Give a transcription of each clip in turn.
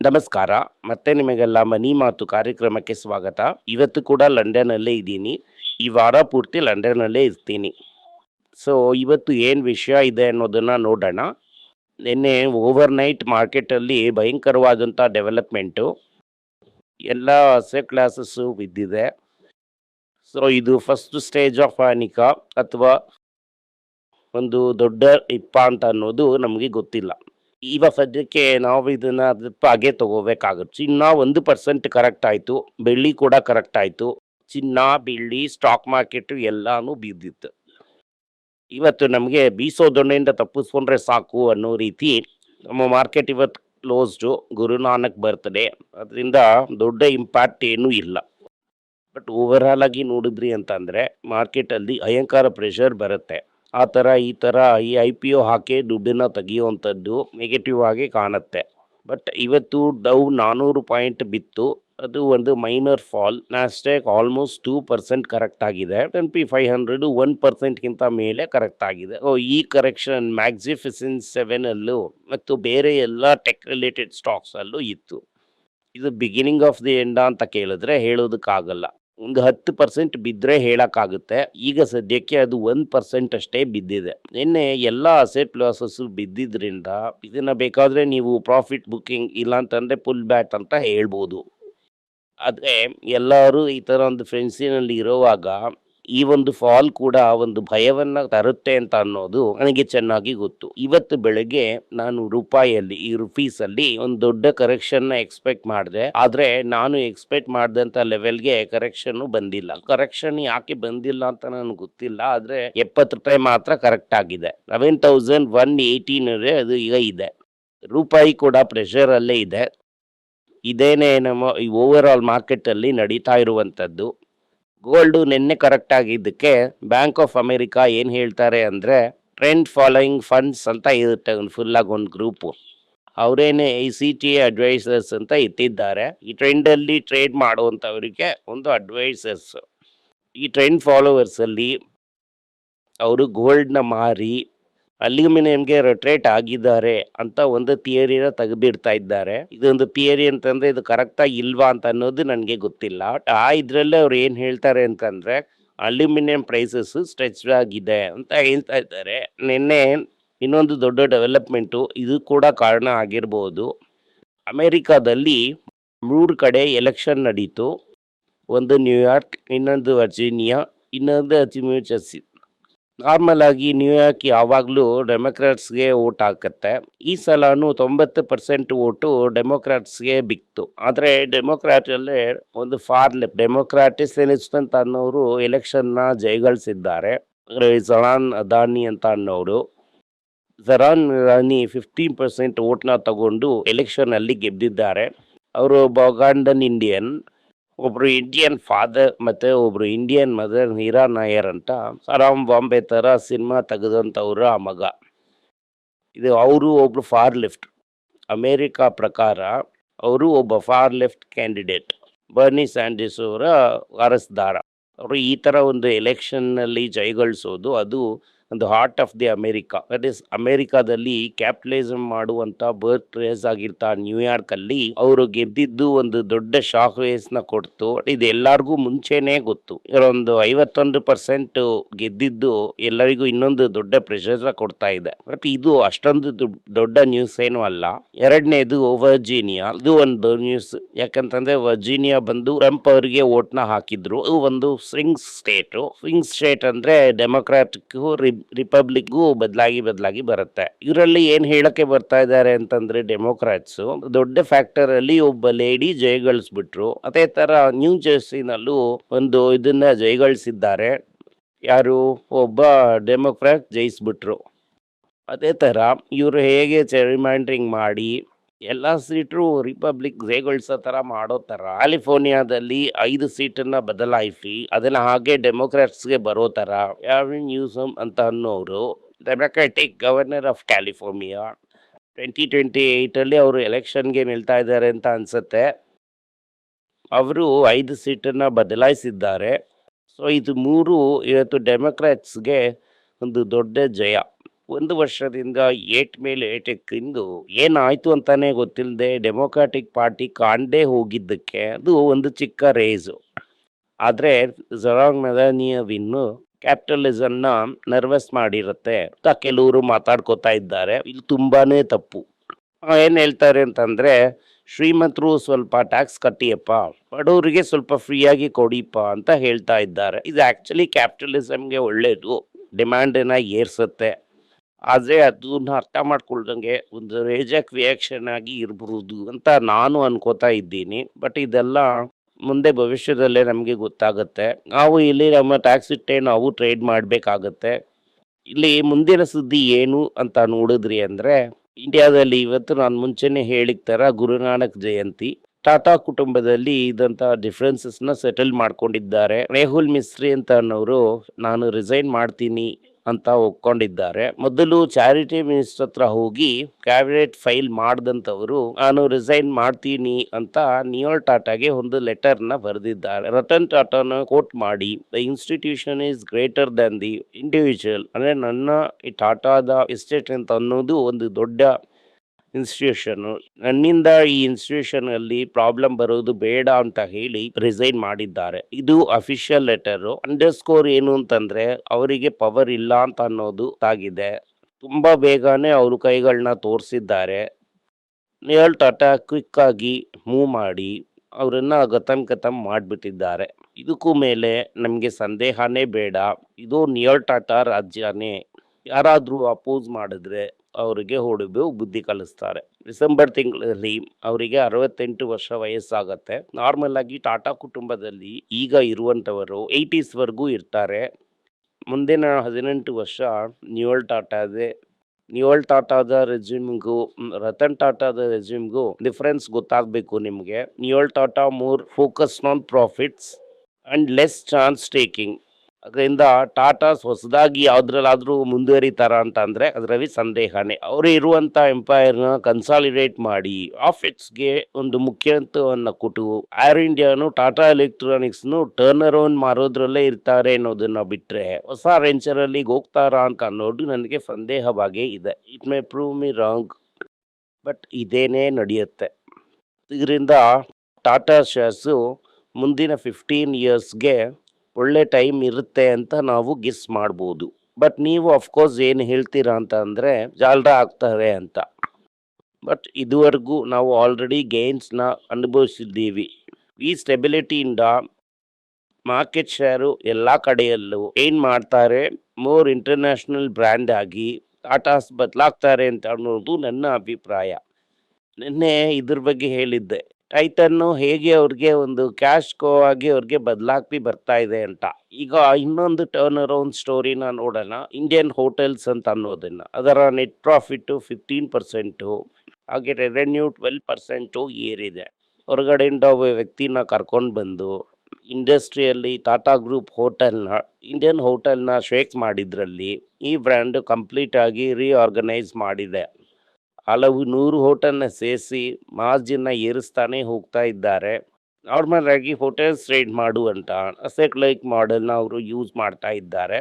ನಮಸ್ಕಾರ. ಮತ್ತೆ ನಿಮಗೆಲ್ಲ ಮನಿ ಮಾತು ಕಾರ್ಯಕ್ರಮಕ್ಕೆ ಸ್ವಾಗತ. ಇವತ್ತು ಕೂಡ ಲಂಡನ್ನಲ್ಲೇ ಇದ್ದೀನಿ. ಈ ವಾರ ಪೂರ್ತಿ ಲಂಡನ್ನಲ್ಲೇ ಇರ್ತೀನಿ. ಸೊ ಇವತ್ತು ಏನು ವಿಷಯ ಇದೆ ಅನ್ನೋದನ್ನ ನೋಡೋಣ. ನಿನ್ನೆ ಓವರ್ ನೈಟ್ ಮಾರ್ಕೆಟಲ್ಲಿ ಭಯಂಕರವಾದಂಥ ಡೆವಲಪ್ಮೆಂಟು ಎಲ್ಲ ಅಸೆ ಕ್ಲಾಸಸ್ಸು ಬಿದ್ದಿದೆ. ಸೊ ಇದು ಫಸ್ಟ್ ಸ್ಟೇಜ್ ಆಫ್ ಅನಿಕಾ ಅಥವಾ ಒಂದು ದೊಡ್ಡ ಇಪ್ಪ ಅಂತ ಅನ್ನೋದು ನಮಗೆ ಗೊತ್ತಿಲ್ಲ. ಇವಾಗ ಸದ್ಯಕ್ಕೆ ನಾವು ಇದನ್ನ ಅದ್ರ ಹಾಗೆ ತಗೋಬೇಕಾಗತ್ತೆ. ಚಿನ್ನ ಒಂದು ಪರ್ಸೆಂಟ್ ಕರೆಕ್ಟ್ ಆಯ್ತು. ಬೆಳ್ಳಿ ಕೂಡ ಕರೆಕ್ಟ್ ಆಯ್ತು. ಚಿನ್ನ, ಬೆಳ್ಳಿ ಸ್ಟಾಕ್ ಮಾರ್ಕೆಟ್ ಎಲ್ಲಾನು ಬಿದ್ದಿತ್ತು. ಇವತ್ತು ನಮಗೆ ಬೀಸೋ ದೊಣ್ಣೆಯಿಂದ ತಪ್ಪಿಸ್ಕೊಂಡ್ರೆ ಸಾಕು ಅನ್ನೋ ರೀತಿ ನಮ್ಮ ಮಾರ್ಕೆಟ್ ಇವತ್ತು ಕ್ಲೋಸ್ಡು ಗುರುನಾನಕ್ ಬರ್ತಡೆ ಅದರಿಂದ ದೊಡ್ಡ ಇಂಪ್ಯಾಕ್ಟ್ ಏನೂ ಇಲ್ಲ. ಬಟ್ ಓವರ್ ಆಲ್ ಆಗಿ ನೋಡಿದ್ರಿ ಅಂತಂದರೆ ಮಾರ್ಕೆಟಲ್ಲಿ ಭಯಂಕರ ಪ್ರೆಷರ್ ಬರುತ್ತೆ. ಆ ಥರ ಈ ಥರ ಈ ಐ ಪಿ ಒ ಹಾಕಿ ದುಡ್ಡನ್ನು ತೆಗೆಯುವಂಥದ್ದು ನೆಗೆಟಿವ್ ಆಗಿ ಕಾಣುತ್ತೆ. ಬಟ್ ಇವತ್ತು ಡೌ ನಾನ್ನೂರು ಪಾಯಿಂಟ್ ಬಿತ್ತು. ಅದು ಒಂದು minor fall Nasdaq almost two percent correct ಆಗಿದೆ. N P five hundred one ಪರ್ಸೆಂಟ್ಗಿಂತ ಮೇಲೆ ಕರೆಕ್ಟ್ ಆಗಿದೆ. ಓ ಈ ಕರೆಕ್ಷನ್ ಮ್ಯಾಕ್ಸಿಫಿಸಿನ್ ಸೆವೆನಲ್ಲೂ ಮತ್ತು ಬೇರೆ ಎಲ್ಲ ಟೆಕ್ ರಿಲೇಟೆಡ್ ಸ್ಟಾಕ್ಸಲ್ಲೂ ಇತ್ತು. ಇದು ಬಿಗಿನಿಂಗ್ ಆಫ್ ದಿ ಎಂಡ ಅಂತ ಕೇಳಿದ್ರೆ ಹೇಳೋದಕ್ಕಾಗಲ್ಲ. ಒಂದು ಹತ್ತು ಪರ್ಸೆಂಟ್ ಬಿದ್ದರೆ ಹೇಳೋಕ್ಕಾಗುತ್ತೆ. ಈಗ ಸದ್ಯಕ್ಕೆ ಅದು ಒಂದು ಪರ್ಸೆಂಟ್ ಅಷ್ಟೇ ಬಿದ್ದಿದೆ. ನಿನ್ನೆ ಎಲ್ಲ ಅಸೆಟ್ ಲಾಸಸ್ಸು ಬಿದ್ದಿದ್ರಿಂದ ಇದನ್ನು ಬೇಕಾದರೆ ನೀವು ಪ್ರಾಫಿಟ್ ಬುಕ್ಕಿಂಗ್ ಇಲ್ಲ ಅಂತಂದರೆ ಫುಲ್ ಬ್ಯಾಟ್ ಅಂತ ಹೇಳ್ಬೋದು. ಆದರೆ ಎಲ್ಲರೂ ಈ ಥರ ಒಂದು ಫ್ರೆಂಡ್ಸಿನಲ್ಲಿ ಇರುವಾಗ ಈ ಒಂದು ಫಾಲ್ ಕೂಡ ಒಂದು ಭಯವನ್ನು ತರುತ್ತೆ ಅಂತ ಅನ್ನೋದು ನನಗೆ ಚೆನ್ನಾಗಿ ಗೊತ್ತು. ಇವತ್ತು ಬೆಳಗ್ಗೆ ನಾನು ರೂಪಾಯಿಯಲ್ಲಿ, ಈ ರುಪೀಸಲ್ಲಿ ಒಂದು ದೊಡ್ಡ ಕರೆಕ್ಷನ್ನ ಎಕ್ಸ್ಪೆಕ್ಟ್ ಮಾಡಿದೆ. ಆದರೆ ನಾನು ಎಕ್ಸ್ಪೆಕ್ಟ್ ಮಾಡಿದಂಥ ಲೆವೆಲ್ಗೆ ಕರೆಕ್ಷನ್ ಬಂದಿಲ್ಲ. ಕರೆಕ್ಷನ್ ಯಾಕೆ ಬಂದಿಲ್ಲ ಅಂತ ನನಗೆ ಗೊತ್ತಿಲ್ಲ. ಆದರೆ ಎಪ್ಪತ್ತು ರೂಪಾಯಿ ಮಾತ್ರ ಕರೆಕ್ಟ್ ಆಗಿದೆ. ಲೆವೆನ್ ತೌಸಂಡ್ ಒನ್ ಏಯ್ಟೀನ್ ಅದು ಈಗ ಇದೆ. ರೂಪಾಯಿ ಕೂಡ ಪ್ರೆಷರ್ ಅಲ್ಲೇ ಇದೆ. ಇದೇನೇ ನಮ್ಮ ಈ ಓವರ್ ಆಲ್ ಮಾರ್ಕೆಟಲ್ಲಿ ನಡೀತಾ ಇರುವಂಥದ್ದು. ಗೋಲ್ಡು ನಿನ್ನೆ ಕರೆಕ್ಟ್ ಆಗಿದ್ದಕ್ಕೆ ಬ್ಯಾಂಕ್ ಆಫ್ ಅಮೆರಿಕಾ ಏನು ಹೇಳ್ತಾರೆ ಅಂದರೆ ಟ್ರೆಂಡ್ ಫಾಲೋಯಿಂಗ್ ಫಂಡ್ಸ್ ಅಂತ ಇರುತ್ತೆ, ಒಂದು ಫುಲ್ಲಾಗಿ ಒಂದು ಗ್ರೂಪು ಅವರೇನೆ ಈ ಸಿ ಟಿ ಅಡ್ವೈಸರ್ಸ್ ಅಂತ ಇಟ್ಟಿದ್ದಾರೆ. ಈ ಟ್ರೆಂಡಲ್ಲಿ ಟ್ರೇಡ್ ಮಾಡುವಂಥವರಿಗೆ ಒಂದು ಅಡ್ವೈಸರ್ಸ್ ಈ ಟ್ರೆಂಡ್ ಫಾಲೋವರ್ಸಲ್ಲಿ ಅವರು ಗೋಲ್ಡ್ನ ಮಾರಿ ಅಲ್ಯೂಮಿನಿಯಂಗೆ ರೊಟ್ರೇಟ್ ಆಗಿದ್ದಾರೆ ಅಂತ ಒಂದು ಥಿಯರಿನ ತೆಗೆದಿಡ್ತಾ ಇದ್ದಾರೆ. ಇದೊಂದು ಥಿಯರಿ ಅಂತಂದ್ರೆ ಇದು ಕರೆಕ್ಟಾಗಿ ಇಲ್ವಾ ಅಂತ ಅನ್ನೋದು ನನಗೆ ಗೊತ್ತಿಲ್ಲ. ಆ ಇದರಲ್ಲೇ ಅವ್ರು ಏನು ಹೇಳ್ತಾರೆ ಅಂತಂದ್ರೆ, ಅಲ್ಯೂಮಿನಿಯಂ ಪ್ರೈಸಸ್ ಸ್ಟ್ರೆಚ್ ಆಗಿದೆ ಅಂತ ಹೇಳ್ತಾ ಇದ್ದಾರೆ. ನಿನ್ನೆ ಇನ್ನೊಂದು ದೊಡ್ಡ ಡೆವಲಪ್ಮೆಂಟು, ಇದು ಕೂಡ ಕಾರಣ ಆಗಿರ್ಬೋದು. ಅಮೇರಿಕಾದಲ್ಲಿ ಮೂರು ಕಡೆ ಎಲೆಕ್ಷನ್ ನಡೀತು. ಒಂದು ನ್ಯೂಯಾರ್ಕ್, ಇನ್ನೊಂದು ವರ್ಜೀನಿಯಾ, ಇನ್ನೊಂದು ನ್ಯೂಜರ್ಸಿ ನಾರ್ಮಲ್ ಆಗಿ ನ್ಯೂಯಾರ್ಕ್ ಯಾವಾಗಲೂ ಡೆಮೊಕ್ರಾಟ್ಸ್ಗೆ ಓಟ್ ಹಾಕುತ್ತೆ. ಈ ಸಲನೂ ತೊಂಬತ್ತು ಪರ್ಸೆಂಟ್ ಓಟು ಡೆಮೊಕ್ರಾಟ್ಸ್ಗೆ ಬಿಕ್ತು. ಆದರೆ ಡೆಮೊಕ್ರಾಟಲ್ಲೇ ಒಂದು ಫಾರ್ ಲೆಫ್ಟ್ ಡೆಮೊಕ್ರಾಟಿಸ್ ಅಂತ ಅನ್ನೋರು ಎಲೆಕ್ಷನ್ನ ಜಯಗಳಿಸಿದ್ದಾರೆ. ಜಲಾನ್ ಅದಾನಿ ಅಂತ ಅನ್ನೋರು. ಜರಾನ್ ಅದಾನಿ ಫಿಫ್ಟೀನ್ ಪರ್ಸೆಂಟ್ ಓಟ್ನ ತಗೊಂಡು ಎಲೆಕ್ಷನಲ್ಲಿ ಗೆದ್ದಿದ್ದಾರೆ. ಅವರು ಬಗಾಂಡನ್ ಇಂಡಿಯನ್ ಒಬ್ರು ಇಂಡಿಯನ್ ಫಾದರ್ ಮತ್ತು ಒಬ್ಬರು ಇಂಡಿಯನ್ ಮದರ್ ಹೀರಾ ನಾಯರ್ ಅಂತ ಸರಾಮ್ ಬಾಂಬೆ ತರ ಸಿನಿಮಾ ತೆಗೆದಂಥವ್ರ ಆ ಮಗ. ಇದು ಅವರು ಒಬ್ಬರು ಫಾರ್ ಲೆಫ್ಟ್ ಅಮೇರಿಕಾ ಪ್ರಕಾರ ಅವರು ಒಬ್ಬ far left candidate Bernie Sanders ಅವರ ವಾರಸ್ದಾರ ಅವರು ಈ ಥರ ಒಂದು ಎಲೆಕ್ಷನ್ನಲ್ಲಿ ಜಯಗಳಿಸೋದು ಅದು ಒಂದು heart of the America that is ಅಮೇರಿಕಾದಲ್ಲಿ capitalism ಮಾಡುವಂತ ಬರ್ತ್ ರೇಸ್ ಆಗಿರ್ತಾ ನ್ಯೂಯಾರ್ಕ್ ಅಲ್ಲಿ ಅವರು ಗೆದ್ದಿದ್ದು ಒಂದು ದೊಡ್ಡ ಶಾಕ್ ವೇಸ್ನ ಕೊಡ್ತು. ಇದು ಎಲ್ಲಾರ್ಗೂ ಮುಂಚೆನೆ ಗೊತ್ತು. ಒಂದು ಐವತ್ತೊಂದು ಪರ್ಸೆಂಟ್ ಗೆದ್ದಿದ್ದು ಎಲ್ಲರಿಗೂ ಇನ್ನೊಂದು ದೊಡ್ಡ ಪ್ರೆಷರ್ ಕೊಡ್ತಾ ಇದೆ. ಬಟ್ ಇದು ಅಷ್ಟೊಂದು ದೊಡ್ಡ ನ್ಯೂಸ್ ಏನು ಅಲ್ಲ. ಎರಡನೇದು ವರ್ಜೀನಿಯಾ ಇದು ಒಂದು ನ್ಯೂಸ್ ಯಾಕಂತಂದ್ರೆ ವರ್ಜೀನಿಯಾ ಬಂದು ಟ್ರಂಪ್ ಅವರಿಗೆ ಓಟ್ನ ಹಾಕಿದ್ರು. ಅದು ಒಂದು ಸ್ವಿಂಗ್ ಸ್ಟೇಟ್ ಸ್ವಿಂಗ್ ಸ್ಟೇಟ್ ಅಂದ್ರೆ ಡೆಮೊಕ್ರಾಟಿಕ್ಗೂ ರಿಪಬ್ಲಿಕ್ಗೂ ಬದಲಾಗಿ ಬದಲಾಗಿ ಬರುತ್ತೆ. ಇವರಲ್ಲಿ ಏನು ಹೇಳಕ್ಕೆ ಬರ್ತಾ ಇದ್ದಾರೆ ಅಂತಂದ್ರೆ ಡೆಮೊಕ್ರಾಟ್ಸು ದೊಡ್ಡ ಫ್ಯಾಕ್ಟರ್ ಅಲ್ಲಿ ಒಬ್ಬ ಲೇಡಿ ಜಯಗಳಿಸ್ಬಿಟ್ರು. ಅದೇ ತರ ನ್ಯೂ ಜರ್ಸಿನಲ್ಲೂ ಒಂದು ಇದನ್ನ ಜಯಗಳಿಸಿದ್ದಾರೆ. ಯಾರು? ಒಬ್ಬ ಡೆಮೊಕ್ರಾಟ್ ಜಯಿಸ್ಬಿಟ್ರು. ಅದೇ ಥರ ಇವರು ಹೇಗೆ ಚೆರಿಮ್ಯಾಂಡ್ರಿಂಗ್ ಮಾಡಿ ಎಲ್ಲ ಸೀಟ್ರು ರಿಪಬ್ಲಿಕ್ ಜಯಗೊಳಿಸೋ ಥರ ಮಾಡೋ ಥರ ಕ್ಯಾಲಿಫೋರ್ನಿಯಾದಲ್ಲಿ ಐದು ಸೀಟನ್ನು ಬದಲಾಯಿಸಿ ಅದನ್ನು ಹಾಗೆ ಡೆಮೊಕ್ರಾಟ್ಸ್ಗೆ ಬರೋ ಥರ ಯಾವಿನ್ ನ್ಯೂಸಮ್ ಅಂತ ಅನ್ನೋರು Democratic governor of California twenty twenty ಏಯ್ಟಲ್ಲಿ ಅವರು ಎಲೆಕ್ಷನ್ಗೆ ನಿಲ್ತಾ ಇದ್ದಾರೆ ಅಂತ ಅನಿಸುತ್ತೆ. ಅವರು ಐದು ಸೀಟನ್ನು ಬದಲಾಯಿಸಿದ್ದಾರೆ. ಸೊ ಇದು ಮೂರು ಇವತ್ತು ಡೆಮೊಕ್ರಾಟ್ಸ್ಗೆ ಒಂದು ದೊಡ್ಡ ಜಯ. ಒಂದು ವರ್ಷದಿಂದ ಏಟ್ ಮೇಲೆ ಏಟಕ್ಕೆ ತಿಂದು ಏನಾಯಿತು ಅಂತಾನೆ ಗೊತ್ತಿಲ್ಲದೆ ಡೆಮೊಕ್ರಾಟಿಕ್ ಪಾರ್ಟಿ ಕಾಣದೇ ಹೋಗಿದ್ದಕ್ಕೆ ಅದು ಒಂದು ಚಿಕ್ಕ ರೇಸು. ಆದ್ರೆ ಜರಾಂಗ್ ಮೆದಾನಿಯವಿನ್ನು ಕ್ಯಾಪಿಟಲಿಸಮ್ನ ನರ್ವಸ್ ಮಾಡಿರುತ್ತೆ ಅಂತ ಕೆಲವರು ಮಾತಾಡ್ಕೋತಾ ಇದ್ದಾರೆ. ಇದು ತುಂಬಾನೇ ತಪ್ಪು. ಏನ್ ಹೇಳ್ತಾರೆ ಅಂತಂದ್ರೆ, ಶ್ರೀಮಂತರು ಸ್ವಲ್ಪ ಟ್ಯಾಕ್ಸ್ ಕಟ್ಟಿಯಪ್ಪ, ಬಡವರಿಗೆ ಸ್ವಲ್ಪ ಫ್ರೀಯಾಗಿ ಕೊಡಿಪ್ಪ ಅಂತ ಹೇಳ್ತಾ ಇದ್ದಾರೆ. ಇದು ಆ್ಯಕ್ಚುಲಿ ಕ್ಯಾಪಿಟಲಿಸಮ್ಗೆ ಒಳ್ಳೆಯದು ಡಿಮ್ಯಾಂಡನ್ನು ಏರ್ಸುತ್ತೆ. ಆದ್ರೆ ಅದನ್ನ ಅರ್ಥ ಮಾಡ್ಕೊಳ್ದಂಗೆ ಒಂದು ರೇಜಕ್ ರಿಯಾಕ್ಷನ್ ಆಗಿ ಇರಬಹುದು ಅಂತ ನಾನು ಅನ್ಕೋತಾ ಇದ್ದೀನಿ. ಬಟ್ ಇದೆಲ್ಲ ಮುಂದೆ ಭವಿಷ್ಯದಲ್ಲೇ ನಮಗೆ ಗೊತ್ತಾಗುತ್ತೆ. ನಾವು ಇಲ್ಲಿ ನಮ್ಮ ಟ್ಯಾಕ್ಸ್ ಇಟ್ಟೇ ನಾವು ಟ್ರೇಡ್ ಮಾಡಬೇಕಾಗತ್ತೆ. ಇಲ್ಲಿ ಮುಂದಿನ ಸುದ್ದಿ ಏನು ಅಂತ ನೋಡಿದ್ರಿ ಅಂದರೆ ಇಂಡಿಯಾದಲ್ಲಿ ಇವತ್ತು ನಾನು ಮುಂಚೆನೇ ಹೇಳಿದ ಥರ ಗುರುನಾನಕ್ ಜಯಂತಿ. ಟಾಟಾ ಕುಟುಂಬದಲ್ಲಿ ಇದಂತ ಡಿಫ್ರೆನ್ಸಸ್ನ ಸೆಟಲ್ ಮಾಡ್ಕೊಂಡಿದ್ದಾರೆ. ರೇಹುಲ್ ಮಿಸ್ತ್ರಿ ಅಂತ ಅನ್ನೋರು, ನಾನು ರಿಸೈನ್ ಮಾಡ್ತೀನಿ. ಅಂತ ಒಪ್ಕೊಂಡಿದ್ದಾರೆ. ಮೊದಲು ಚಾರಿಟಿ ಮಿನಿಸ್ಟರ್ ಹತ್ರ ಹೋಗಿ, ಕ್ಯಾಬಿನೆಟ್ ಫೈಲ್ ಮಾಡಿದಂಥವರು, ನಾನು ರಿಸೈನ್ ಮಾಡ್ತೀನಿ ಅಂತ ನಿಯೋಲ್ ಟಾಟಾಗೆ ಒಂದು ಲೆಟರ್ನ ಬರೆದಿದ್ದಾರೆ. ರತನ್ ಟಾಟಾನ ಕೋಟ್ ಮಾಡಿ, the institution is greater than the individual. ಅಂದ್ರೆ ನನ್ನ ಈ ಟಾಟಾದ ಎಸ್ಟೇಟ್ ಅಂತ ಅನ್ನೋದು ಒಂದು ದೊಡ್ಡ ಇನ್ಸ್ಟಿಟ್ಯೂಷನ್ ನನ್ನಿಂದ ಈ ಇನ್ಸ್ಟಿಟ್ಯೂಷನ್ ಅಲ್ಲಿ ಪ್ರಾಬ್ಲಮ್ ಬರೋದು ಬೇಡ ಅಂತ ಹೇಳಿ ರಿಸೈನ್ ಮಾಡಿದ್ದಾರೆ. ಇದು ಅಫಿಷಿಯಲ್ ಲೆಟರ್ ಅಂಡರ್ ಸ್ಕೋರ್ ಏನು ಅಂತಂದ್ರೆ ಅವರಿಗೆ ಪವರ್ ಇಲ್ಲ ಅಂತ ಅನ್ನೋದು ಆಗಿದೆ. ತುಂಬಾ ಬೇಗನೆ ಅವರು ಕೈಗಳನ್ನ ತೋರಿಸಿದ್ದಾರೆ. ನಿಯಲ್ ಟಾಟಾ ಕ್ವಿಕ್ ಆಗಿ ಮೂವ್ ಮಾಡಿ ಅವರನ್ನ ಗತಂ ಗತಂ ಮಾಡಿಬಿಟ್ಟಿದ್ದಾರೆ. ಇದಕ್ಕೂ ಮೇಲೆ ನಮಗೆ ಸಂದೇಹನೇ ಬೇಡ. ಇದು ನಿಯಲ್ ಟಾಟಾ ರಾಜ್ಯನೇ. ಯಾರಾದರೂ ಅಪೋಸ್ ಮಾಡಿದ್ರೆ ಅವರಿಗೆ ಹೊಡೆದು ಬುದ್ಧಿ ಕಲಿಸ್ತಾರೆ. ಡಿಸೆಂಬರ್ ತಿಂಗಳಲ್ಲಿ ಅವರಿಗೆ ಅರವತ್ತೆಂಟು ವರ್ಷ ವಯಸ್ಸಾಗತ್ತೆ. ನಾರ್ಮಲ್ ಆಗಿ ಟಾಟಾ ಕುಟುಂಬದಲ್ಲಿ ಈಗ ಇರುವಂತವರು ಏಯ್ಟೀಸ್ವರೆಗೂ ಇರ್ತಾರೆ. ಮುಂದಿನ ಹದಿನೆಂಟು ವರ್ಷ ನ್ಯೂಯಲ್ ಟಾಟಾದೆ ನ್ಯೂಯಲ್ ಟಾಟಾದ ರೆಸ್ಯೂಮ್ಗೂ, ರತನ್ ಟಾಟಾದ ರೆಸ್ಯೂಮ್ಗೂ ಡಿಫ್ರೆನ್ಸ್ ಗೊತ್ತಾಗಬೇಕು ನಿಮಗೆ. Noel Tata more focus on profits and less chance taking ಅದರಿಂದ ಟಾಟಾಸ್ ಹೊಸದಾಗಿ ಯಾವುದ್ರಲ್ಲಾದರೂ ಮುಂದುವರಿತಾರ ಅಂತ ಅಂದರೆ ಅದರಲ್ಲಿ ಸಂದೇಹನೇ. ಅವರು ಇರುವಂಥ ಎಂಪೈರ್ನ ಕನ್ಸಾಲಿಡೇಟ್ ಮಾಡಿ ಆಫೀಸ್ಗೆ ಒಂದು ಮುಖ್ಯತ್ವವನ್ನು ಕೊಟ್ಟು ಏರ್ ಇಂಡಿಯಾನು ಟಾಟಾ ಎಲೆಕ್ಟ್ರಾನಿಕ್ಸ್ನು ಟರ್ನ್ ಅರೌಂಡ್ ಮಾರೋದ್ರಲ್ಲೇ ಇರ್ತಾರೆ ಅನ್ನೋದನ್ನ ಬಿಟ್ಟರೆ ಹೊಸ ರೆಂಚರಲ್ಲಿ ಹೋಗ್ತಾರಾ ಅಂತ ಅನ್ನೋದು ನನಗೆ ಸಂದೇಹವಾಗೇ ಇದೆ. It may prove me wrong but ಇದೇನೇ ನಡೆಯುತ್ತೆ. ಇದರಿಂದ ಟಾಟಾ ಶೇರ್ಸು ಮುಂದಿನ ಫಿಫ್ಟೀನ್ ಇಯರ್ಸ್ಗೆ ಒಳ್ಳೆ ಟೈಮ್ ಇರುತ್ತೆ ಅಂತ ನಾವು ಗಿಸ್ ಮಾಡ್ಬೋದು. ಬಟ್ ನೀವು ಅಫ್ಕೋರ್ಸ್ ಏನು ಹೇಳ್ತೀರಾ ಅಂತ ಅಂದರೆ ಜಾಲ್ರ ಆಗ್ತಾರೆ ಅಂತ. ಬಟ್ ಇದುವರೆಗೂ ನಾವು ಆಲ್ರೆಡಿ ಗೇನ್ಸ್ನ ಅನುಭವಿಸಿದ್ದೀವಿ. ಈ ಸ್ಟೆಬಿಲಿಟಿಯಿಂದ ಮಾರ್ಕೆಟ್ ಶೇರು ಎಲ್ಲ ಕಡೆಯಲ್ಲೂ ಏನು ಮಾಡ್ತಾರೆ. ಮೋರ್ ಇಂಟರ್ನ್ಯಾಷನಲ್ ಬ್ರ್ಯಾಂಡ್ ಆಗಿ ಟಾಟಾಸ್ ಬದಲಾಗ್ತಾರೆ ಅಂತ ಅನ್ನೋದು ನನ್ನ ಅಭಿಪ್ರಾಯ. ನಿನ್ನೆ ಇದ್ರ ಬಗ್ಗೆ ಹೇಳಿದ್ದೆ. ಟೈಟನ್ನು ಹೇಗೆ ಅವ್ರಿಗೆ ಒಂದು ಕ್ಯಾಶ್ ಕೋ ಆಗಿ ಅವ್ರಿಗೆ ಬದಲಾಗಿ ಬರ್ತಾ ಇದೆ ಅಂತ. ಈಗ ಇನ್ನೊಂದು ಟರ್ನ್ ಅರೌಂಡ್ ಸ್ಟೋರಿನ ನೋಡೋಣ. ಇಂಡಿಯನ್ ಹೋಟೆಲ್ಸ್ ಅಂತ ಅನ್ನೋದನ್ನು. ಅದರ ನೆಟ್ ಪ್ರಾಫಿಟ್ಟು ಫಿಫ್ಟೀನ್ ಪರ್ಸೆಂಟು ಹಾಗೆ ರೆವೆನ್ಯೂ ಟ್ವೆಲ್ ಪರ್ಸೆಂಟು ಏರಿದೆ. ಹೊರಗಡೆಯಿಂದ ಒಬ್ಬ ವ್ಯಕ್ತಿನ ಕರ್ಕೊಂಡು ಬಂದು ಇಂಡಸ್ಟ್ರಿಯಲ್ಲಿ ಟಾಟಾ ಗ್ರೂಪ್ ಹೋಟೆಲ್ನ ಇಂಡಿಯನ್ ಹೋಟೆಲ್ನ ಶೇಕ್ ಮಾಡಿದ್ರಲ್ಲಿ ಈ ಬ್ರ್ಯಾಂಡ್ ಕಂಪ್ಲೀಟ್ ಆಗಿ ರೀಆರ್ಗನೈಸ್ ಮಾಡಿದೆ. ಹಲವು ನೂರು ಹೋಟೆಲ್ನ ಸೇರಿಸಿ ಮಾರ್ಜಿನ್ನ ಏರಿಸ್ತಾನೆ ಹೋಗ್ತಾ ಇದ್ದಾರೆ. ನಾರ್ಮಲ್ ಆಗಿ ಹೋಟೆಲ್ಸ್ ಸ್ಟ್ರೇಟ್ ಮಾಡುವಂಥ ಅಸೆಟ್ ಲೈಕ್ ಮಾಡೆಲ್ನ ಅವರು ಯೂಸ್ ಮಾಡ್ತಾ ಇದ್ದಾರೆ.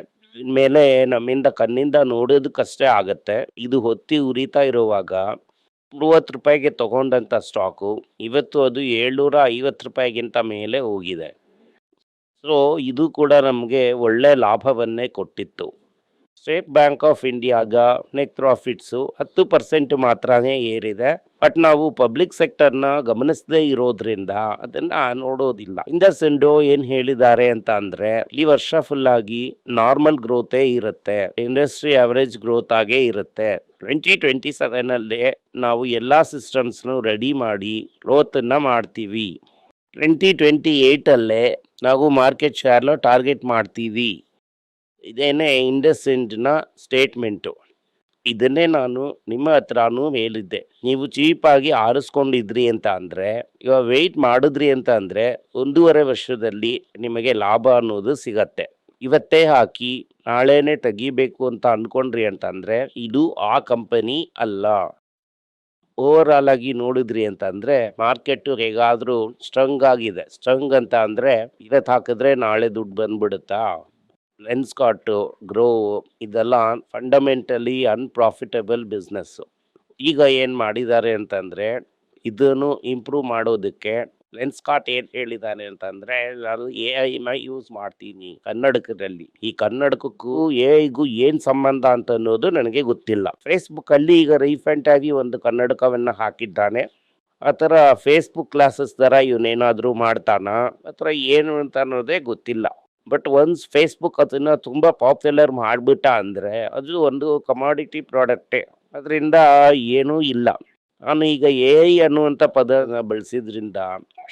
ಮೇಲೆ ನಮ್ಮಿಂದ ಕಣ್ಣಿಂದ ನೋಡೋದಕ್ಕಷ್ಟೇ ಆಗತ್ತೆ. ಇದು ಹೊತ್ತಿ ಉರಿತಾ ಇರುವಾಗ ಮೂವತ್ತು ರೂಪಾಯಿಗೆ ತಗೊಂಡಂಥ ಸ್ಟಾಕು, ಇವತ್ತು ಅದು ಏಳ್ನೂರ ಐವತ್ತು ರೂಪಾಯಿಗಿಂತ ಮೇಲೆ ಹೋಗಿದೆ. ಸೊ ಇದು ಕೂಡ ನಮಗೆ ಒಳ್ಳೆ ಲಾಭವನ್ನೇ ಕೊಟ್ಟಿತ್ತು. ಸ್ಟೇಟ್ ಬ್ಯಾಂಕ್ ಆಫ್ ಇಂಡಿಯಾಗ ನೆಟ್ ಪ್ರಾಫಿಟ್ಸು ಹತ್ತು ಪರ್ಸೆಂಟ್ ಮಾತ್ರನೇ ಏರಿದೆ. ಬಟ್ ನಾವು ಪಬ್ಲಿಕ್ ಸೆಕ್ಟರ್ನ ಗಮನಿಸದೇ ಇರೋದ್ರಿಂದ ಅದನ್ನ ನೋಡೋದಿಲ್ಲ. ಇಂಡಸ್ಇಂಡೋ ಏನ್ ಹೇಳಿದ್ದಾರೆ ಅಂತ ಅಂದ್ರೆ, ಈ ವರ್ಷ ಫುಲ್ ಆಗಿ ನಾರ್ಮಲ್ ಗ್ರೋತೇ ಇರುತ್ತೆ. ಇಂಡಸ್ಟ್ರಿ ಅವರೇಜ್ ಗ್ರೋತ್ ಆಗೇ ಇರುತ್ತೆ. ಟ್ವೆಂಟಿ ಟ್ವೆಂಟಿ ಸೆವೆನ್ ಅಲ್ಲಿ ನಾವು ಎಲ್ಲಾ ಸಿಸ್ಟಮ್ಸ್ನು ರೆಡಿ ಮಾಡಿ ಗ್ರೋತ್ ಅನ್ನ ಮಾಡ್ತೀವಿ. ಟ್ವೆಂಟಿ ಟ್ವೆಂಟಿ ಏಟ್ ಅಲ್ಲೇ ನಾವು ಮಾರ್ಕೆಟ್ ಶೇರ್ನ ಟಾರ್ಗೆಟ್ ಮಾಡ್ತೀವಿ. ಇದೇನೇ ಇಂಡಸೆಂಟ್ನ ಸ್ಟೇಟ್ಮೆಂಟು. ಇದನ್ನೇ ನಾನು ನಿಮ್ಮ ಹತ್ರನೂ ಹೇಳಿದ್ದೆ. ನೀವು ಚೀಪಾಗಿ ಆರಿಸ್ಕೊಂಡಿದ್ರಿ ಅಂತ ಅಂದರೆ ಇವಾಗ ವೆಯ್ಟ್ ಮಾಡಿದ್ರಿ ಅಂತ ಅಂದರೆ ಒಂದೂವರೆ ವರ್ಷದಲ್ಲಿ ನಿಮಗೆ ಲಾಭ ಅನ್ನೋದು ಸಿಗತ್ತೆ. ಇವತ್ತೇ ಹಾಕಿ ನಾಳೆನೇ ತೆಗಿಬೇಕು ಅಂತ ಅನ್ಕೊಂಡ್ರಿ ಅಂತಂದರೆ ಇದು ಆ ಕಂಪನಿ ಅಲ್ಲ. ಓವರ್ ಆಲ್ ಆಗಿ ನೋಡಿದ್ರಿ ಅಂತಂದ್ರೆ ಮಾರ್ಕೆಟ್ ಹೇಗಾದರೂ ಸ್ಟ್ರಂಗ್ ಆಗಿದೆ. ಸ್ಟ್ರಂಗ್ ಅಂತ ಅಂದರೆ ಇವತ್ತು ಹಾಕಿದ್ರೆ ನಾಳೆ ದುಡ್ಡು ಬಂದ್ಬಿಡುತ್ತಾ? ಲೆನ್ಸ್ಕಾಟ್ ಗ್ರೋ ಇದೆಲ್ಲ ಫಂಡಮೆಂಟಲಿ ಅನ್ಪ್ರಾಫಿಟಬಲ್ ಬಿಸ್ನೆಸ್ಸು ಈಗ ಏನು ಮಾಡಿದ್ದಾರೆ ಅಂತಂದರೆ, ಇದನ್ನು ಇಂಪ್ರೂವ್ ಮಾಡೋದಕ್ಕೆ ಲೆನ್ಸ್ಕಾಟ್ ಏನು ಹೇಳಿದ್ದಾನೆ ಅಂತಂದರೆ, ನಾನು ಎ ಐನ ಯೂಸ್ ಮಾಡ್ತೀನಿ ಕನ್ನಡಕದಲ್ಲಿ. ಈ ಕನ್ನಡಕಕ್ಕೂ ಎ ಐಗೂ ಏನು ಸಂಬಂಧ ಅಂತ ಅನ್ನೋದು ನನಗೆ ಗೊತ್ತಿಲ್ಲ. ಫೇಸ್ಬುಕ್ಕಲ್ಲಿ ಈಗ ರೀಸೆಂಟಾಗಿ ಒಂದು ಕನ್ನಡಕವನ್ನು ಹಾಕಿದ್ದಾನೆ. ಆ ಥರ ಫೇಸ್ಬುಕ್ ಕ್ಲಾಸಸ್ ಥರ ಇವನೇನಾದರೂ ಮಾಡ್ತಾನ? ಆ ಥರ ಏನು ಅಂತ ಅನ್ನೋದೇ ಗೊತ್ತಿಲ್ಲ. ಬಟ್ ಒನ್ಸ್ ಫೇಸ್ಬುಕ್ ಅದನ್ನು ತುಂಬ ಪಾಪ್ಯುಲರ್ ಮಾಡಿಬಿಟ್ಟ ಅಂದರೆ ಅದು ಒಂದು ಕಮಾಡಿಟಿ ಪ್ರಾಡಕ್ಟೇ ಅದರಿಂದ ಏನೂ ಇಲ್ಲ. ನಾನು ಈಗ ಎ ಐ ಅನ್ನುವಂಥ ಪದನ ಬಳಸಿದ್ರಿಂದ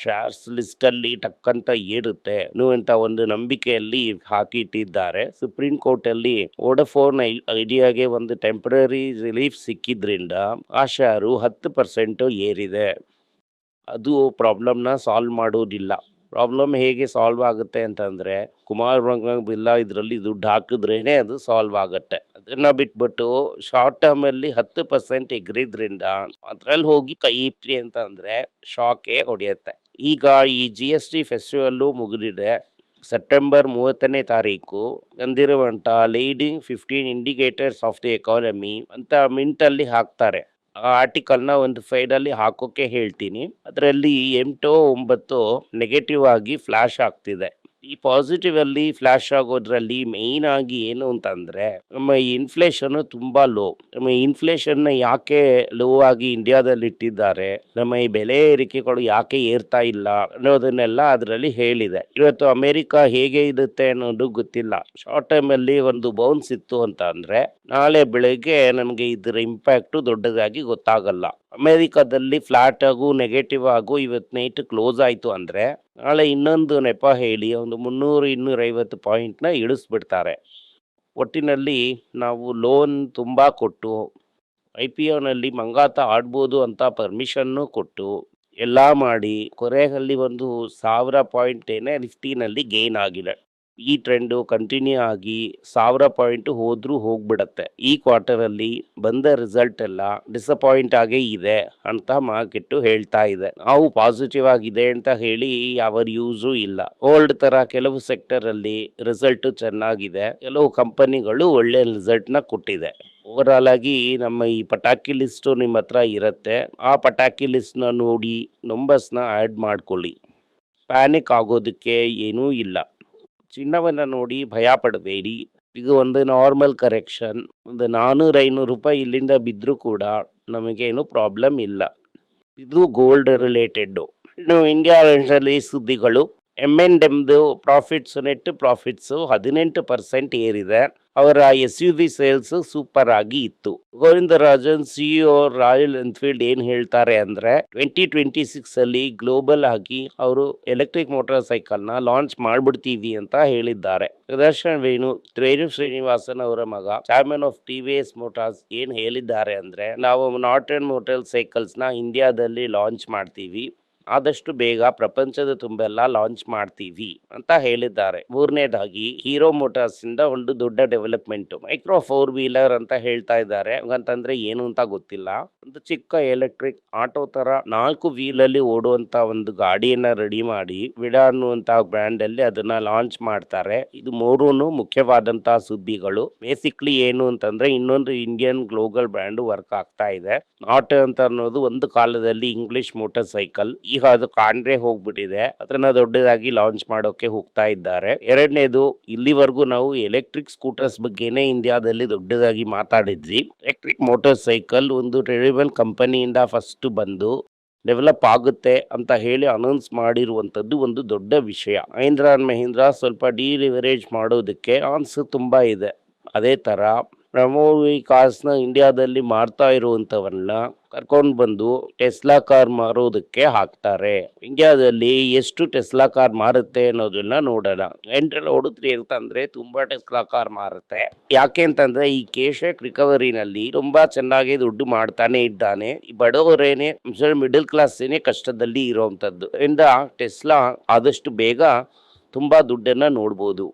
ಶೇರ್ಸ್ ಲಿಸ್ಟಲ್ಲಿ ಟಕ್ಕಂತ ಏರುತ್ತೆ ಅನ್ನುವಂಥ ಒಂದು ನಂಬಿಕೆಯಲ್ಲಿ ಹಾಕಿಟ್ಟಿದ್ದಾರೆ. ಸುಪ್ರೀಂ ಕೋರ್ಟಲ್ಲಿ ಓಡಫೋನ್ ಐಡಿಯಾಗೆ ಒಂದು ಟೆಂಪ್ರರಿ ರಿಲೀಫ್ ಸಿಕ್ಕಿದ್ರಿಂದ ಆ ಶೇರು ಹತ್ತು ಪರ್ಸೆಂಟು ಏರಿದೆ. ಅದು ಪ್ರಾಬ್ಲಮ್ನ ಸಾಲ್ವ್ ಮಾಡೋದಿಲ್ಲ ಪ್ರಾಬ್ಲಮ್ ಹೇಗೆ ಸಾಲ್ವ್ ಆಗುತ್ತೆ ಅಂತಂದರೆ, ಕುಮಾರ್ ಬಿಲ್ಲ ಇದರಲ್ಲಿ ದುಡ್ಡು ಹಾಕಿದ್ರೇ ಅದು ಸಾಲ್ವ್ ಆಗುತ್ತೆ. ಅದನ್ನು ಬಿಟ್ಬಿಟ್ಟು ಶಾರ್ಟ್ ಟರ್ಮಲ್ಲಿ ಹತ್ತು ಪರ್ಸೆಂಟ್ ಎಗ್ರಿದ್ರಿಂದ ಅದರಲ್ಲಿ ಹೋಗಿ ಕೈ ಇಟ್ರಿ ಅಂತಂದರೆ ಶಾಕೇ ಹೊಡೆಯುತ್ತೆ. ಈಗ ಈ ಜಿ ಎಸ್ ಟಿ ಫೆಸ್ಟಿವಲ್ಲು ಮುಗಿದಿದೆ ಸೆಪ್ಟೆಂಬರ್ ಮೂವತ್ತನೇ ತಾರೀಕು ಬಂದಿರುವಂಥ leading fifteen indicators of the economy ಅಂತ ಮಿಂಟಲ್ಲಿ ಹಾಕ್ತಾರೆ. ಆರ್ಟಿಕಲ್ನ ಒಂದು ಫೈಡಲ್ಲಿ ಹಾಕೋಕೆ ಹೇಳ್ತೀನಿ. ಅದರಲ್ಲಿ ಎಂಟು ಒಂಬತ್ತು ನೆಗೆಟಿವ್ ಆಗಿ ಫ್ಲಾಶ್ ಆಗ್ತಿದೆ. ಈ ಪಾಸಿಟಿವ್ ಅಲ್ಲಿ ಫ್ಲಾಶ್ ಆಗೋದ್ರಲ್ಲಿ ಮೇಯ್ನ್ ಆಗಿ ಏನು ಅಂತಂದ್ರೆ, ನಮ್ಮ ಇನ್ಫ್ಲೇಷನ್ ತುಂಬಾ ಲೋ ನಮ್ಮ ಇನ್ಫ್ಲೇಷನ್ ಯಾಕೆ ಲೋ ಆಗಿ ಇಂಡಿಯಾದಲ್ಲಿ ಇಟ್ಟಿದ್ದಾರೆ, ನಮ್ಮ ಈ ಬೆಲೆ ಏರಿಕೆಗಳು ಯಾಕೆ ಏರ್ತಾ ಇಲ್ಲ ಅನ್ನೋದನ್ನೆಲ್ಲ ಅದರಲ್ಲಿ ಹೇಳಿದೆ. ಇವತ್ತು ಅಮೆರಿಕ ಹೇಗೆ ಇರುತ್ತೆ ಅನ್ನೋದು ಗೊತ್ತಿಲ್ಲ. ಶಾರ್ಟ್ ಟೈಮ್ ಅಲ್ಲಿ ಒಂದು ಬೌನ್ಸ್ ಇತ್ತು ಅಂತ ನಾಳೆ ಬೆಳಗ್ಗೆ ನಮಗೆ ಇದರ ಇಂಪ್ಯಾಕ್ಟ್ ದೊಡ್ಡದಾಗಿ ಗೊತ್ತಾಗಲ್ಲ. ಅಮೆರಿಕದಲ್ಲಿ ಫ್ಲಾಟ್ ಆಗು ನೆಗೆಟಿವ್ ಆಗು ಇವತ್ತು ನೈಟ್ ಕ್ಲೋಸ್ ಆಯಿತು ಅಂದರೆ, ನಾಳೆ ಇನ್ನೊಂದು ನೆಪ ಹೇಳಿ ಒಂದು ಮುನ್ನೂರು ಇನ್ನೂರೈವತ್ತು ಪಾಯಿಂಟ್ನ ಇಳಿಸ್ಬಿಡ್ತಾರೆ. ಒಟ್ಟಿನಲ್ಲಿ ನಾವು ಲೋನ್ ತುಂಬ ಕೊಟ್ಟು ಐ ಪಿ ಒನಲ್ಲಿ ಮಂಗಾತ ಆಡ್ಬೋದು ಅಂತ ಪರ್ಮಿಷನ್ನು ಕೊಟ್ಟು, ಎಲ್ಲ ಮಾಡಿ ಕೊರೆಯಲ್ಲಿ ಒಂದು ಸಾವಿರ ಪಾಯಿಂಟ್ ಏನೇ ನಿಫ್ಟಿನಲ್ಲಿ ಗೇನ್ ಆಗಿದೆ. ಈ ಟ್ರೆಂಡು ಕಂಟಿನ್ಯೂ ಆಗಿ ಸಾವಿರ ಪಾಯಿಂಟ್ ಹೋದರೂ ಹೋಗ್ಬಿಡತ್ತೆ. ಈ ಕ್ವಾರ್ಟರಲ್ಲಿ ಬಂದ ರಿಸಲ್ಟ್ ಎಲ್ಲ ಡಿಸಪಾಯಿಂಟ್ ಆಗೇ ಇದೆ ಅಂತ ಮಾರ್ಕೆಟ್ ಹೇಳ್ತಾ ಇದೆ. ನಾವು ಪಾಸಿಟಿವ್ ಆಗಿದೆ ಅಂತ ಹೇಳಿ ಯಾವ ಯೂಸು ಇಲ್ಲ. ಓಲ್ಡ್ ತರ ಕೆಲವು ಸೆಕ್ಟರ್ ಅಲ್ಲಿ ರಿಸಲ್ಟ್ ಚೆನ್ನಾಗಿದೆ. ಕೆಲವು ಕಂಪನಿಗಳು ಒಳ್ಳೆ ರಿಸಲ್ಟ್ನ ಕೊಟ್ಟಿದೆ. ಓವರ್ ಆಲ್ ಆಗಿ ನಮ್ಮ ಈ ಪಟಾಕಿ ಲಿಸ್ಟ್ ನಿಮ್ಮ ಹತ್ರ ಇರುತ್ತೆ. ಆ ಪಟಾಕಿ ಲಿಸ್ಟ್ನ ನೋಡಿ ನಂಬರ್ಸ್ನ ಆ್ಯಡ್ ಮಾಡ್ಕೊಳ್ಳಿ. ಪ್ಯಾನಿಕ್ ಆಗೋದಕ್ಕೆ ಏನೂ ಇಲ್ಲ. ಚಿನ್ನವನ್ನು ನೋಡಿ ಭಯ ಪಡಬೇಡಿ. ಇದು ಒಂದು ನಾರ್ಮಲ್ ಕರೆಕ್ಷನ್ ಒಂದು ನಾನ್ನೂರು ಐನೂರು ರೂಪಾಯಿ ಇಲ್ಲಿಂದ ಬಿದ್ದರೂ ಕೂಡ ನಮಗೇನು ಪ್ರಾಬ್ಲಮ್ ಇಲ್ಲ. ಇದು ಗೋಲ್ಡ್ ರಿಲೇಟೆಡ್ಡು ಇನ್ನು ಇಂಡಿಯಾ ಸುದ್ದಿಗಳು. ಎಂ ಎನ್ ಡೆಮ್ದು ಪ್ರಾಫಿಟ್ಸ್ ನೆಟ್ ಪ್ರಾಫಿಟ್ಸು ಹದಿನೆಂಟು ಪರ್ಸೆಂಟ್ ಏರಿದೆ. ಅವರ S U V sales super ಆಗಿ ಇತ್ತು. ಗೋವಿಂದರಾಜನ್ ಸಿಇಒ ರಾಯಲ್ ಎನ್ಫೀಲ್ಡ್ ಏನು ಹೇಳ್ತಾರೆ ಅಂದ್ರೆ ಟ್ವೆಂಟಿ ಟ್ವೆಂಟಿ ಸಿಕ್ಸ್ ಅಲ್ಲಿ ಗ್ಲೋಬಲ್ ಆಗಿ ಅವರು ಎಲೆಕ್ಟ್ರಿಕ್ ಮೋಟಾರ್ ಸೈಕಲ್ನ ಲಾಂಚ್ ಮಾಡ್ಬಿಡ್ತೀವಿ ಅಂತ ಹೇಳಿದ್ದಾರೆ. ಪ್ರದರ್ಶನ್ ವೇಣು ತ್ರೇರು ಶ್ರೀನಿವಾಸನ್ ಅವರ ಮಗ chairman of T V S Motors ಏನ್ ಹೇಳಿದ್ದಾರೆ ಅಂದ್ರೆ ನಾವು ನಾರ್ಟ್ ಎಂಡ್ ಸೈಕಲ್ಸ್ನ ಇಂಡಿಯಾದಲ್ಲಿ ಲಾಂಚ್ ಮಾಡ್ತೀವಿ. ಆದಷ್ಟು ಬೇಗ ಪ್ರಪಂಚದ ತುಂಬೆಲ್ಲ ಲಾಂಚ್ ಮಾಡ್ತೀವಿ ಅಂತ ಹೇಳಿದ್ದಾರೆ. ಮೂರನೇದಾಗಿ, ಹೀರೋ ಮೋಟಾರ್ಸ್ ಇಂದ ಒಂದು ದೊಡ್ಡ ಡೆವಲಪ್ಮೆಂಟ್. ಮೈಕ್ರೋ ಫೋರ್ ವೀಲರ್ ಅಂತ ಹೇಳ್ತಾ ಇದ್ದಾರೆ. ಅಂತಂದ್ರೆ ಏನು ಅಂತ ಗೊತ್ತಿಲ್ಲ. ಒಂದು ಚಿಕ್ಕ ಎಲೆಕ್ಟ್ರಿಕ್ ಆಟೋ ತರ ನಾಲ್ಕು ವೀಲ್ ಅಲ್ಲಿ ಓಡುವಂತ ಒಂದು ಗಾಡಿಯನ್ನ ರೆಡಿ ಮಾಡಿ ವಿಡ ಅನ್ನುವಂತ ಬ್ರ್ಯಾಂಡ್ ಅಲ್ಲಿ ಅದನ್ನ ಲಾಂಚ್ ಮಾಡ್ತಾರೆ. ಇದು ಮೂರೂನು ಮುಖ್ಯವಾದಂತಹ ಸುದ್ದಿಗಳು. ಬೇಸಿಕ್ಲಿ ಏನು ಅಂತಂದ್ರೆ ಇನ್ನೊಂದು ಇಂಡಿಯನ್ ಗ್ಲೋಬಲ್ ಬ್ರ್ಯಾಂಡ್ ವರ್ಕ್ ಆಗ್ತಾ ಇದೆ. ನಾಟ್ ಅಂತ ಅನ್ನೋದು ಒಂದು ಕಾಲದಲ್ಲಿ ಇಂಗ್ಲಿಷ್ ಮೋಟಾರ್ ಸೈಕಲ್ ಈಗ ಅದು ಕಾಣ್ರೆ ಹೋಗ್ಬಿಟ್ಟಿದೆ. ಅದನ್ನ ದೊಡ್ಡದಾಗಿ ಲಾಂಚ್ ಮಾಡೋಕೆ ಹೋಗ್ತಾ ಇದ್ದಾರೆ. ಎರಡನೇದು, ಇಲ್ಲಿವರೆಗೂ ನಾವು ಎಲೆಕ್ಟ್ರಿಕ್ ಸ್ಕೂಟರ್ಸ್ ಬಗ್ಗೆನೇ ಇಂಡಿಯಾದಲ್ಲಿ ದೊಡ್ಡದಾಗಿ ಮಾತಾಡಿದ್ವಿ. ಎಲೆಕ್ಟ್ರಿಕ್ ಮೋಟರ್ ಸೈಕಲ್ ಒಂದು ಟ್ರೆಡಿಬಲ್ ಕಂಪನಿಯಿಂದ ಫಸ್ಟ್ ಬಂದು ಡೆವಲಪ್ ಆಗುತ್ತೆ ಅಂತ ಹೇಳಿ ಅನೌನ್ಸ್ ಮಾಡಿರುವಂಥದ್ದು ಒಂದು ದೊಡ್ಡ ವಿಷಯ. ಮಹೀಂದ್ರ ಮಹೀಂದ್ರ ಸ್ವಲ್ಪ ಡಿಲಿವರೇಜ್ ಮಾಡೋದಕ್ಕೆ ಆನ್ಸ್ ತುಂಬಾ ಇದೆ. ಅದೇ ತರ ಪ್ರಮೋವಿ ಕಾರ್ಸ್ನ ಇಂಡಿಯಾದಲ್ಲಿ ಮಾಡ್ತಾ ಇರುವಂಥವನ್ನ ಕರ್ಕೊಂಡು ಬಂದು ಟೆಸ್ಲಾ ಕಾರ್ ಮಾರೋದಕ್ಕೆ ಹಾಕ್ತಾರೆ. ಇಂಡಿಯಾದಲ್ಲಿ ಎಷ್ಟು ಟೆಸ್ಲಾ ಕಾರ್ ಮಾರುತ್ತೆ ಅನ್ನೋದನ್ನ ನೋಡೋಣ. ಎಂಟ್ರಲ್ಲಿ ಹೊಡಿದ್ರಿ ಅಂತಂದ್ರೆ ತುಂಬಾ ಟೆಸ್ಲಾ ಕಾರ್ ಮಾರುತ್ತೆ. ಯಾಕೆ ಅಂತಂದ್ರೆ ಈ ಕೇಶಕ್ ರಿಕವರಿನಲ್ಲಿ ತುಂಬಾ ಚೆನ್ನಾಗಿ ದುಡ್ಡು ಮಾಡ್ತಾನೆ ಇದ್ದಾನೆ. ಈ ಬಡವರೇನೆ ಮಿಡಲ್ ಕ್ಲಾಸ್ ಏನೇ ಕಷ್ಟದಲ್ಲಿ ಇರುವಂತದ್ದು ಇಂದ ಟೆಸ್ಲಾ ಆದಷ್ಟು ಬೇಗ ತುಂಬಾ ದುಡ್ಡನ್ನ ನೋಡ್ಬೋದು.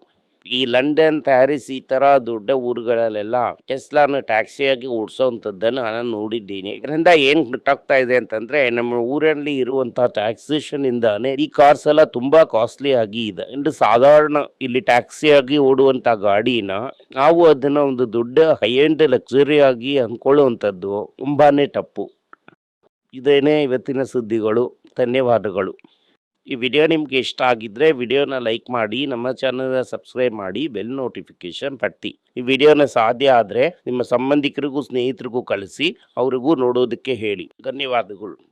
ಈ ಲಂಡನ್ ಪ್ಯಾರಿಸ್ ಈ ತರ ದೊಡ್ಡ ಊರುಗಳಲ್ಲೆಲ್ಲ ಟೆಸ್ಲಾನ ಟ್ಯಾಕ್ಸಿಯಾಗಿ ಓಡಿಸೋವಂಥದ್ದನ್ನು ನಾನು ನೋಡಿದ್ದೀನಿ. ಇದರಿಂದ ಏನ್ ಗೊತ್ತಾಗ್ತಾ ಇದೆ ಅಂತಂದ್ರೆ ನಮ್ಮ ಊರಲ್ಲಿ ಇರುವಂತಹ ಟ್ಯಾಕ್ಸೇಷನ್ ಇಂದಾನೆ ಈ ಕಾರ್ಸ್ ಎಲ್ಲ ತುಂಬಾ ಕಾಸ್ಟ್ಲಿ ಆಗಿ ಇದೆ ಅಂದ್ರೆ ಸಾಧಾರಣ ಇಲ್ಲಿ ಟ್ಯಾಕ್ಸಿ ಆಗಿ ಓಡುವಂತ ಗಾಡಿನ ನಾವು ಅದನ್ನ ಒಂದು ದೊಡ್ಡ ಹೈ ಎಂಡ್ ಲಕ್ಸುರಿ ಆಗಿ ಅನ್ಕೊಳ್ಳುವಂಥದ್ದು ತುಂಬಾನೇ ತಪ್ಪು. ಇದೇನೇ ಇವತ್ತಿನ ಸುದ್ದಿಗಳು. ಧನ್ಯವಾದಗಳು. ಈ ವಿಡಿಯೋ ನಿಮಗೆ ಇಷ್ಟ ಆಗಿದ್ರೆ ವಿಡಿಯೋನ ಲೈಕ್ ಮಾಡಿ, ನಮ್ಮ ಚಾನಲ್ನ ಸಬ್ಸ್ಕ್ರೈಬ್ ಮಾಡಿ, ಬೆಲ್ ನೋಟಿಫಿಕೇಶನ್ ಪಟ್ಟಿ. ಈ ವಿಡಿಯೋನ ಸಾಧ್ಯ ಆದರೆ ನಿಮ್ಮ ಸಂಬಂಧಿಕರಿಗೂ, ಸ್ನೇಹಿತರಿಗೂ ಕಳಿಸಿ, ಅವರಿಗೂ ನೋಡೋದಕ್ಕೆ ಹೇಳಿ. ಧನ್ಯವಾದಗಳು.